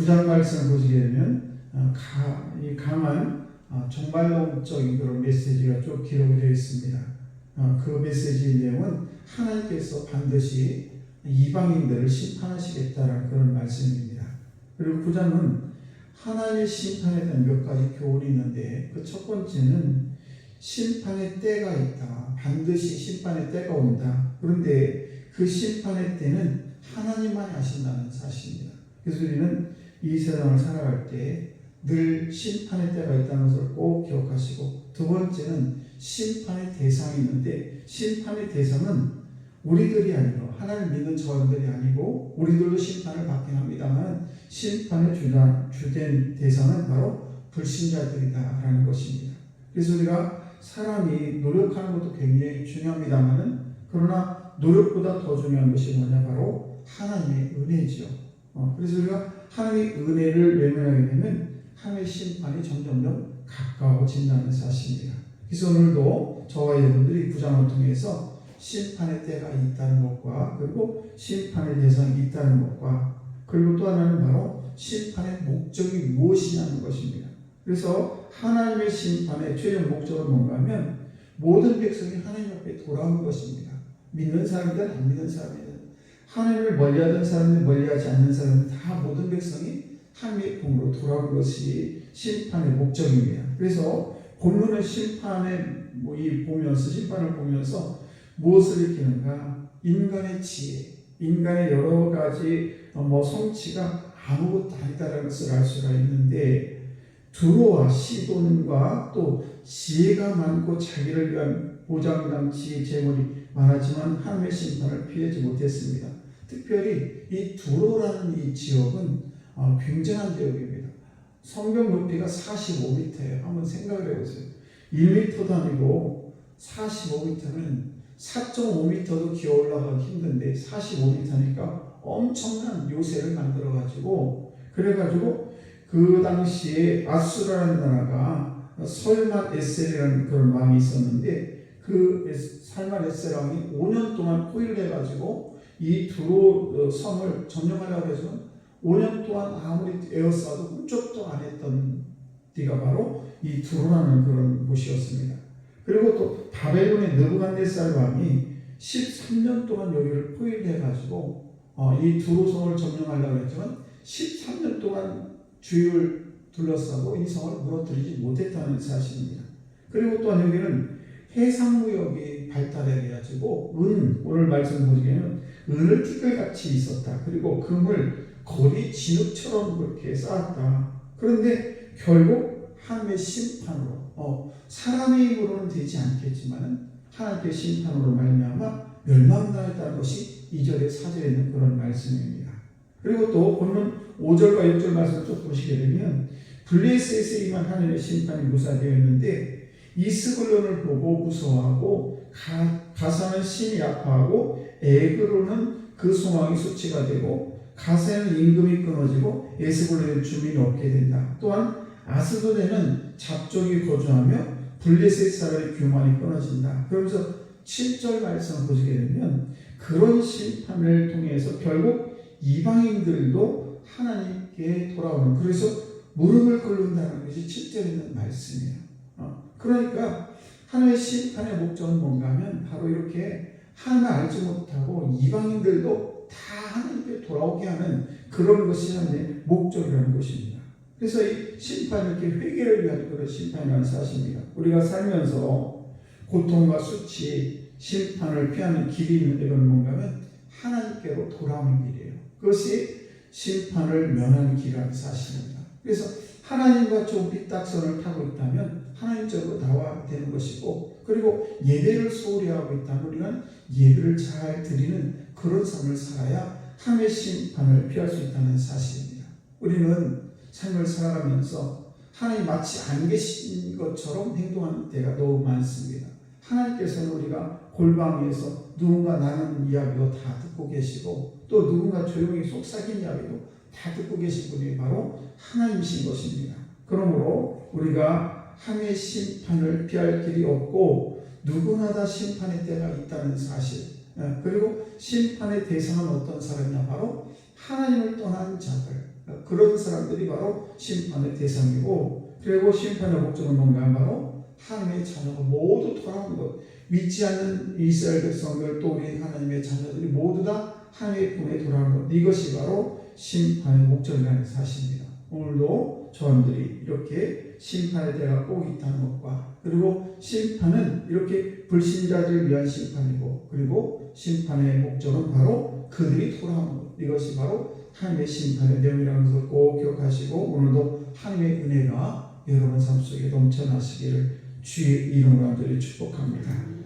9장 말씀을 보시게 되면 어, 강한 어, 정말론적인 그런 메시지가 쭉 기록이 되어 있습니다. 어, 그 메시지의 내용은 하나님께서 반드시 이방인들을 심판하시겠다라는 그런 말씀입니다. 그리고 9장은 하나님의 심판에 대한 몇 가지 교훈이 있는데 그 첫 번째는 심판의 때가 있다. 반드시 심판의 때가 온다. 그런데 그 심판의 때는 하나님만이 하신다는 사실입니다. 그래서 우리는 이 세상을 살아갈 때 늘 심판의 때가 있다는 것을 꼭 기억하시고 두 번째는 심판의 대상이 있는데 심판의 대상은 우리들이 아니고 하나님 믿는 저들이 아니고 우리들도 심판을 받긴 합니다만 심판의 주장, 주된 대상은 바로 불신자들이다라는 것입니다. 그래서 우리가 사람이 노력하는 것도 굉장히 중요합니다만은 그러나 노력보다 더 중요한 것이 뭐냐 바로 하나님의 은혜지요. 어, 그래서 우리가 하나님의 은혜를 외면하게 되면 하나님의 심판이 점점점 가까워진다는 사실입니다. 그래서 오늘도 저와 여러분들이 구장을 통해서 심판의 때가 있다는 것과 그리고 심판의 대상이 있다는 것과 그리고 또 하나는 바로 심판의 목적이 무엇이냐는 것입니다. 그래서 하나님의 심판의 최종 목적은 뭔가 하면 모든 백성이 하나님 앞에 돌아오는 것입니다. 믿는 사람이든 안 믿는 사람이든 하나님을 멀리하던 사람들 멀리하지 않는 사람들 다 모든 백성이 하나님의 품으로 돌아오는 것이 심판의 목적입니다. 그래서 본문의 심판의 뭐이 보면서 심판을 보면서 무엇을 익히는가? 인간의 지혜, 인간의 여러 가지 뭐 성취가 아무것도 아니다라는 것을 알 수가 있는데 두로와 시돈과 또 지혜가 많고 자기를 위한 보장당 지혜 재물이 많았지만 하나님의 심판을 피하지 못했습니다. 특별히 이 두로라는 이 지역은 어, 굉장한 지역입니다. 성경 높이가 45m예요. 한번 생각을 해보세요. 1m도 아니고 45m는 4.5m도 기어 올라가기 힘든데 45m니까 엄청난 요새를 만들어 가지고 그래 가지고 그 당시에 아수라는 나라가 설만 에셀이라는 그런 왕이 있었는데 그 설만 에셀 왕이 5년 동안 포위를 해가지고 이 두로 성을 점령하려고 해서 5년 동안 아무리 에어싸도 훔쩍도 안 했던 데가 바로 이 두로라는 그런 곳이었습니다. 그리고 또 바벨론의 느부갓네살 왕이 13년 동안 여기를 포위해가지고 어, 이 두로 성을 점령하려고 했지만 13년 동안 주위를 둘러싸고 이 성을 무너뜨리지 못했다는 사실입니다. 그리고 또한 여기는 해상무역이 발달해가지고 은 오늘 말씀 보시기에는 은을 티끌같이 있었다. 그리고 금을 거리 진흙처럼 그렇게 쌓았다. 그런데 결국 하나님의 심판으로 어, 사람의 힘으로는 되지 않겠지만 하나님의 심판으로 말미암아 멸망당했다는 것이 2절에 4절에 있는 그런 말씀입니다. 그리고 또 보면 5절과 6절 말씀을 쭉 보시게 되면 블레셋에 임한 하나님의 심판이 무사되어 있는데 이스글론을 보고 무서워하고 가, 가사는 심히 아파하고 에그로는 그 소망이 수치가 되고 가세는 임금이 끊어지고 에스골레는 주민이 없게 된다. 또한 아스도데는 잡족이 거주하며 블레셋 사람의 규만이 끊어진다. 그러면서 7절 말씀을 보시게 되면 그런 심판을 통해서 결국 이방인들도 하나님께 돌아오는 그래서 무릎을 꿇는다는 것이 7절에 있는 말씀이에요. 어, 그러니까 하나님의 심판의 목적은 뭔가 하면 바로 이렇게 하나님을 알지 못하고 이방인들도 다 하나님께 돌아오게 하는 그런 것이 하나님의 목적이라는 것입니다. 그래서 이 심판 이렇게 회개를 위한 그런 심판이라는 사실입니다. 우리가 살면서 고통과 수치, 심판을 피하는 길이 있는데 그건 뭔가 하면 하나님께로 돌아오는 길이에요. 그것이 심판을 면하는 길이라는 사실입니다. 그래서 하나님과 좀 삐딱선을 타고 있다면 하나님적으로 나와야 되는 것이고 그리고 예배를 소홀히 하고 있다면 우리는 예배를 잘 드리는 그런 삶을 살아야 하나님의 심판을 피할 수 있다는 사실입니다. 우리는 삶을 살아가면서 하나님 마치 안 계신 것처럼 행동하는 때가 너무 많습니다. 하나님께서는 우리가 골방에서 누군가 나는 이야기도 다 듣고 계시고 또 누군가 조용히 속삭인 이야기도 다 듣고 계신 분이 바로 하나님이신 것입니다. 그러므로 우리가 하나님의 심판을 피할 길이 없고 누구나 다 심판의 때가 있다는 사실. 예, 그리고 심판의 대상은 어떤 사람이냐? 바로 하나님을 떠난 자들. 그런 사람들이 바로 심판의 대상이고 그리고 심판의 목적은 뭔가 바로 하나님의 자녀가 모두 돌아오는 것. 믿지 않는 이스라엘 백성들 또 우리 하나님의 자녀들이 모두 다 하나님의 품에 돌아오는 것. 이것이 바로 심판의 목적이라는 사실입니다. 오늘도 저함들이 이렇게 심판의 때가 꼭 있다는 것과 그리고 심판은 이렇게 불신자들을 위한 심판이고 그리고 심판의 목적은 바로 그들이 돌아오는 것 이것이 바로 하나님의 심판의 내용이라는 것을 꼭 기억하시고 오늘도 하나님의 은혜가 여러분 삶 속에 넘쳐나시기를 주의 이름으로 간절히 축복합니다.